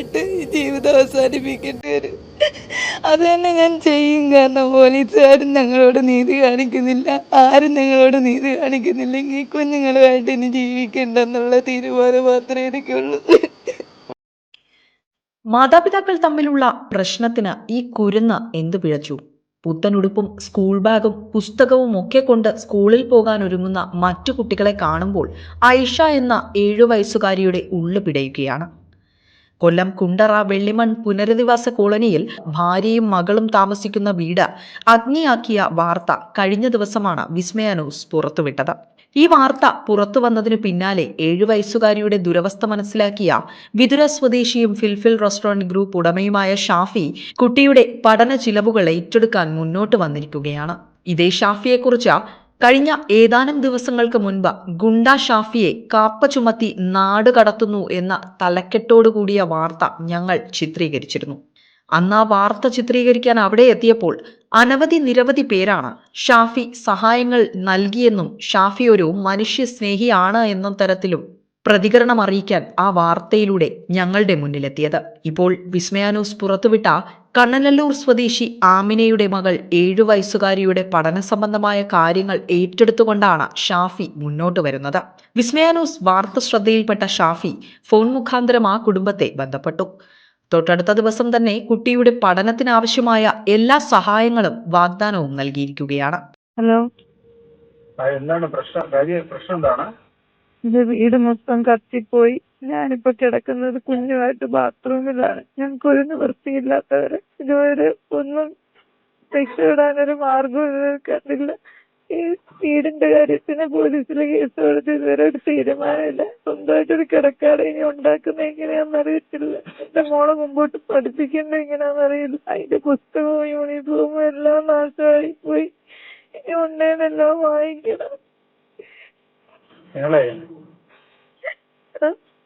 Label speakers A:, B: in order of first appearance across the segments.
A: ആയിട്ട് ജീവിതം അവസാനിപ്പിക്കേണ്ടി വരും. അത് തന്നെ ഞാൻ ചെയ്യും. കാരണം പോലീസുകാരും ഞങ്ങളോട് നീതി കാണിക്കുന്നില്ല. ആരും ഞങ്ങളോട് നീതി കാണിക്കുന്നില്ല. ഈ കുഞ്ഞുങ്ങളുമായിട്ട് ഇനി ജീവിക്കണ്ടെന്നുള്ള തീരുമാനം മാത്രമേ എനിക്കുള്ളൂ.
B: മാതാപിതാക്കൾ തമ്മിലുള്ള പ്രശ്നത്തിന് ഈ കുരുന്ന് എന്തു പിഴച്ചു? പുത്തനുടുപ്പും സ്കൂൾ ബാഗും പുസ്തകവും ഒക്കെ കൊണ്ട് സ്കൂളിൽ പോകാൻ ഒരുങ്ങുന്ന മറ്റു കുട്ടികളെ കാണുമ്പോൾ ഐഷ എന്ന ഏഴു വയസ്സുകാരിയുടെ ഉള്ളു പിടയുകയാണ്. കൊല്ലം കുണ്ടറ വെള്ളിമൺ പുനരധിവാസ കോളനിയിൽ ഭാര്യയും മകളും താമസിക്കുന്ന വീട് അഗ്നിയാക്കിയ വാർത്ത കഴിഞ്ഞ ദിവസമാണ് വിസ്മയ ന്യൂസ് പുറത്തുവിട്ടത്. ഈ വാർത്ത പുറത്തു വന്നതിനു പിന്നാലെ ഏഴു വയസ്സുകാരിയുടെ ദുരവസ്ഥ മനസ്സിലാക്കിയ വിതുര സ്വദേശിയും ഫിൽഫിൽ റെസ്റ്റോറന്റ് ഗ്രൂപ്പ് ഉടമയുമായ ഷാഫി കുട്ടിയുടെ പഠന ചിലവുകൾ ഏറ്റെടുക്കാൻ മുന്നോട്ട് വന്നിരിക്കുകയാണ്. ഇതേ ഷാഫിയെക്കുറിച്ച് കഴിഞ്ഞ ഏതാനും ദിവസങ്ങൾക്ക് മുൻപ് ഗുണ്ട ഷാഫിയെ കാപ്പ ചുമത്തി നാട് കടത്തുന്നു എന്ന തലക്കെട്ടോടുകൂടിയ വാർത്ത ഞങ്ങൾ ചിത്രീകരിച്ചിരുന്നു. അന്ന് ആ വാർത്ത ചിത്രീകരിക്കാൻ അവിടെ എത്തിയപ്പോൾ അനവധി നിരവധി പേരാണ് ഷാഫി സഹായങ്ങൾ നൽകിയെന്നും ഷാഫി ഒരു മനുഷ്യസ്നേഹിയാണ് എന്ന തരത്തിലും പ്രതികരണം അറിയിക്കാൻ ആ വാർത്തയിലൂടെ ഞങ്ങളുടെ മുന്നിലെത്തിയത്. ഇപ്പോൾ വിസ്മയാനൂസ് പുറത്തുവിട്ട കണ്ണനല്ലൂർ സ്വദേശി ആമിനയുടെ മകൾ ഏഴു വയസ്സുകാരിയുടെ പഠന സംബന്ധമായ കാര്യങ്ങൾ ഏറ്റെടുത്തുകൊണ്ടാണ് ഷാഫി മുന്നോട്ട് വരുന്നത്. വിസ്മയാനൂസ് വാർത്ത ശ്രദ്ധയിൽപ്പെട്ട ഷാഫി ഫോൺ മുഖാന്തരം ആ കുടുംബത്തെ ബന്ധപ്പെട്ടു. തൊട്ടടുത്ത ദിവസം തന്നെ കുട്ടിയുടെ പഠനത്തിനാവശ്യമായ എല്ലാ സഹായങ്ങളും വാഗ്ദാനവും നൽകിയിരിക്കുകയാണ്.
A: ഹലോ.
C: എന്താണ് പ്രശ്നം? കാര്യം പ്രശ്നം എന്താണ്?
A: എന്റെ വീട് മൊത്തം കത്തിപ്പോയി. ഞാനിപ്പോ കിടക്കുന്നത് കുഞ്ഞുമായിട്ട് ബാത്റൂമിലാണ് ഞങ്ങൾക്കൊരു നിവൃത്തിയില്ലാത്തവരെ ഇതുവരെ ഒന്നും രക്ഷപ്പെടാനൊരു മാർഗം ഇതുവരെ കണ്ടില്ല. ഈ വീടിന്റെ കാര്യത്തിന് പോലീസിലെ കേസ് കൊടുത്ത് ഇതുവരെ ഒരു തീരുമാനമില്ല. സ്വന്തമായിട്ടൊരു കിടക്കാട് ഇനി ഉണ്ടാക്കുന്ന എങ്ങനെയാന്ന് അറിയത്തില്ല. എന്റെ മോളെ മുമ്പോട്ട് പഠിപ്പിക്കേണ്ട എങ്ങനെയാണെന്ന് അറിയില്ല. അതിന്റെ പുസ്തകവും യൂണിഫോമും എല്ലാം നാശമായി പോയി. ഇനി ഉണ്ടേന്നെല്ലാം വാങ്ങിക്കണം.
C: നിങ്ങളെ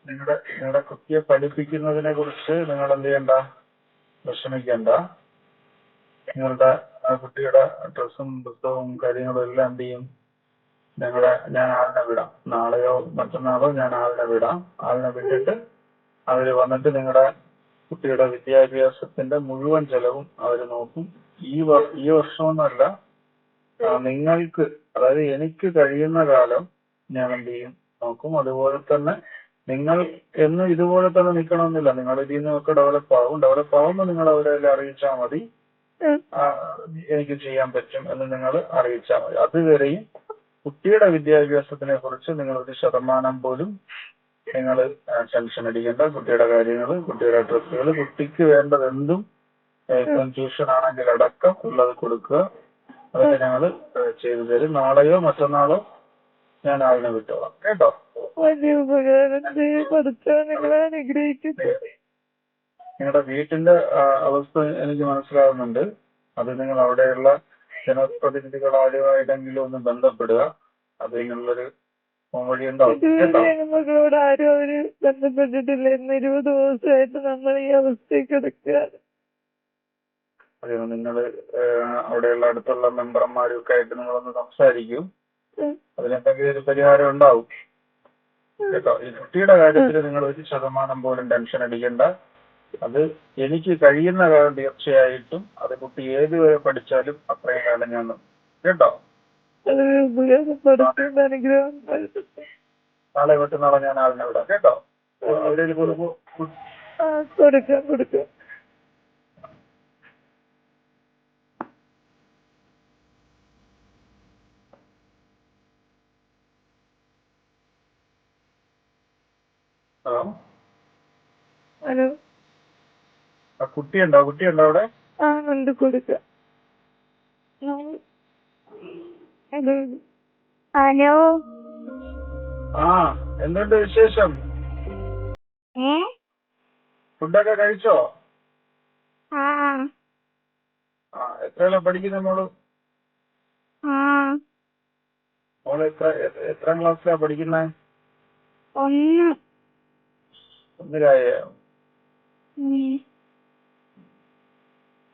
C: നിങ്ങളുടെ നിങ്ങളുടെ കുട്ടിയെ പഠിപ്പിക്കുന്നതിനെ കുറിച്ച് നിങ്ങൾ എന്ത് ചെയ്യണ്ട? വിഷമിക്കണ്ട. നിങ്ങളുടെ ആ കുട്ടിയുടെ ഡ്രസ്സും പുസ്തകവും കാര്യങ്ങളും എല്ലാം എന്ത് ചെയ്യും? നിങ്ങളെ ഞാൻ ആളിനെ വിടാം. നാളെയോ മറ്റന്നാളോ ഞാൻ ആളിനെ വിടാം. ആളിനെ വിട്ടിട്ട് അവർ വന്നിട്ട് നിങ്ങളുടെ കുട്ടിയുടെ വിദ്യാഭ്യാസത്തിന്റെ മുഴുവൻ ചെലവും അവർ നോക്കും. ഈ ഈ വർഷമൊന്നുമല്ല നിങ്ങൾക്ക് അതായത് എനിക്ക് കഴിയുന്ന കാലം ഞാൻ എന്ത് ചെയ്യും? നോക്കും. അതുപോലെ തന്നെ നിങ്ങൾ എന്ന് ഇതുപോലെ തന്നെ നിൽക്കണമെന്നില്ല നിങ്ങൾ ഇതിൽ നിന്നൊക്കെ ഡെവലപ്പ് ആവും. ഡെവലപ്പ് ആവുമ്പോൾ നിങ്ങൾ അവരെ അറിയിച്ചാൽ മതി. എനിക്ക് ചെയ്യാൻ പറ്റും എന്ന് നിങ്ങൾ അറിയിച്ചാൽ മതി. അതുവരെയും കുട്ടിയുടെ വിദ്യാഭ്യാസത്തിനെ കുറിച്ച് നിങ്ങൾ ഒരു ശതമാനം പോലും നിങ്ങൾ ടെൻഷൻ അടിക്കേണ്ട. കുട്ടിയുടെ കാര്യങ്ങൾ കുട്ടിയുടെ ഡ്രസ്സുകൾ കുട്ടിക്ക് വേണ്ടത് എന്തും ട്യൂഷൻ ആണെങ്കിൽ അടക്കം ഉള്ളത് കൊടുക്കുക. അതൊക്കെ ഞങ്ങൾ ചെയ്തു തരും. നാളെയോ മറ്റന്നാളോ ഞാൻ ആളിനെ വിട്ടോളാം. കേട്ടോ?
A: വലിയ ഉപകാരം. പഠിച്ചാൽ നിങ്ങളെ അനുഗ്രഹിക്കുന്നു
C: നിങ്ങളുടെ വീട്ടിന്റെ അവസ്ഥ എനിക്ക് മനസ്സിലാവുന്നുണ്ട്. അത് നിങ്ങൾ അവിടെയുള്ള ജനപ്രതിനിധികളാരുമായിട്ടെങ്കിലും ഒന്ന് ബന്ധപ്പെടുക. അത് നിങ്ങളൊരു വഴി ഉണ്ടാവും.
A: ആരും അവർ ബന്ധപ്പെട്ടിട്ടില്ല. ഇന്ന് ഇരുപത് ദിവസമായിട്ട് നമ്മൾ ഈ അവസ്ഥയിൽ കിടക്കുകയാണ്
C: നിങ്ങൾ അവിടെയുള്ള അടുത്തുള്ള മെമ്പർമാരും ഒക്കെ ആയിട്ട് നിങ്ങളൊന്ന് സംസാരിക്കൂ. അതിനെന്തെങ്കിലും ഒരു പരിഹാരം ഉണ്ടാവും. കേട്ടോ? ഈ കുട്ടിയുടെ കാര്യത്തിൽ നിങ്ങൾ ഒരു ശതമാനം പോലും ടെൻഷൻ അടിക്കണ്ട. അത് എനിക്ക് കഴിയുന്ന കാലം തീർച്ചയായിട്ടും അത് കുട്ടി ഏതുവരെ പഠിച്ചാലും അത്രയും കാലം ഞാൻ. കേട്ടോ. നാളെ മറ്റന്നാളെ ഞാൻ ആളിനെ വിടാം. കേട്ടോ? അവരൊരു കൊടുക്കും
A: കൊടുക്കാം കൊടുക്കാം.
C: ഹലോ
A: ഹലോ
C: ആ കുട്ടിയുണ്ടോ? കുട്ടിയുണ്ടോ അവിടെ?
A: ആ ഉണ്ട്. കൊടുക്ക. Hello hello?
C: ആ എന്തുണ്ട് വിശേഷം? ഫുഡൊക്കെ കഴിച്ചോ?
A: ആ.
C: എത്രയാണ് പഠിക്കുന്ന
A: മോൾ?
C: മോൾ എത്ര എത്രാം ക്ലാസ്സിലാ പഠിക്കുന്നത്
A: ഒന്ന്.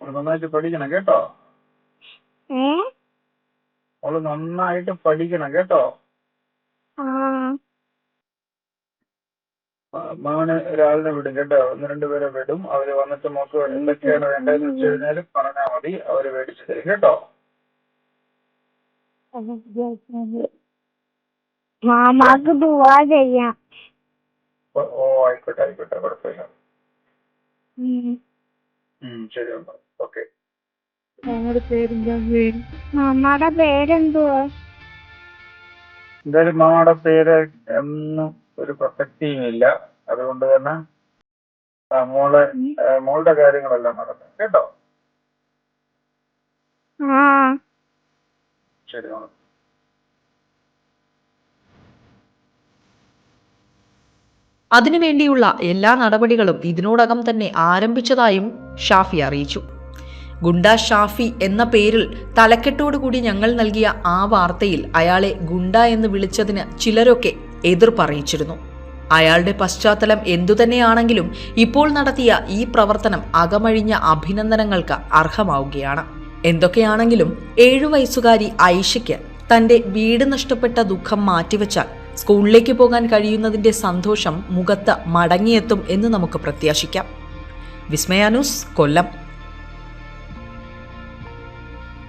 C: നന്നായിട്ട് പഠിക്കണം കേട്ടോ? നന്നായിട്ട് പഠിക്കണം കേട്ടോ?
A: ആ.
C: മ- മോന് രാവിലെ വിടും കേട്ടോ? ഒന്ന് രണ്ടുപേരെ വിടും. അവർ വന്നിട്ട് മോക്ക് എന്തൊക്കെയാണ് വേണ്ടതെന്ന് വെച്ച് കഴിഞ്ഞാൽ പറഞ്ഞാൽ മതി. അവർ മേടിച്ചു തരും കേട്ടോ?
D: മാമാക്ക് ചെയ്യാം.
C: ഓ, ആയിക്കോട്ടെ ആയിക്കോട്ടെ കുഴപ്പമില്ല.
D: ഉം.
C: എന്നാ ശരി ഓക്കെ.
A: ഞങ്ങളുടെ പേരെന്താ പേര്?
D: മാമാടെ പേരെന്തുവാ?
C: എന്തായാലും മാമയുടെ പേര് എന്നും ഒരു പ്രസക്തിയും ഇല്ല. അതുകൊണ്ട് തന്നെ മോളെ മോളുടെ കാര്യങ്ങളെല്ലാം നടന്നു കേട്ടോ? ശരി ശരി
B: അതിനുവേണ്ടിയുള്ള എല്ലാ നടപടികളും ഇതിനോടകം തന്നെ ആരംഭിച്ചതായും ഷാഫി അറിയിച്ചു. ഗുണ്ട ഷാഫി എന്ന പേരിൽ തലക്കെട്ടോടുകൂടി ഞങ്ങൾ നൽകിയ ആ വാർത്തയിൽ അയാളെ ഗുണ്ട എന്ന് വിളിച്ചതിന് ചിലരൊക്കെ എതിർപ്പറിയിച്ചിരുന്നു. അയാളുടെ പശ്ചാത്തലം എന്തുതന്നെയാണെങ്കിലും ഇപ്പോൾ നടത്തിയ ഈ പ്രവർത്തനം അകമഴിഞ്ഞ അഭിനന്ദനങ്ങൾക്ക് അർഹമാവുകയാണ്. എന്തൊക്കെയാണെങ്കിലും ഏഴു വയസ്സുകാരി ഐഷയ്ക്ക് തന്റെ വീട് നഷ്ടപ്പെട്ട ദുഃഖം മാറ്റിവെച്ചാൽ സ്കൂളിലേക്ക് പോകാൻ കഴിയുന്നതിന്റെ സന്തോഷം മുഖത്ത് മടങ്ങിയെത്തും എന്ന് നമുക്ക് പ്രത്യാശിക്കാം. വിസ്മയാനൂസ് കൊല്ലം.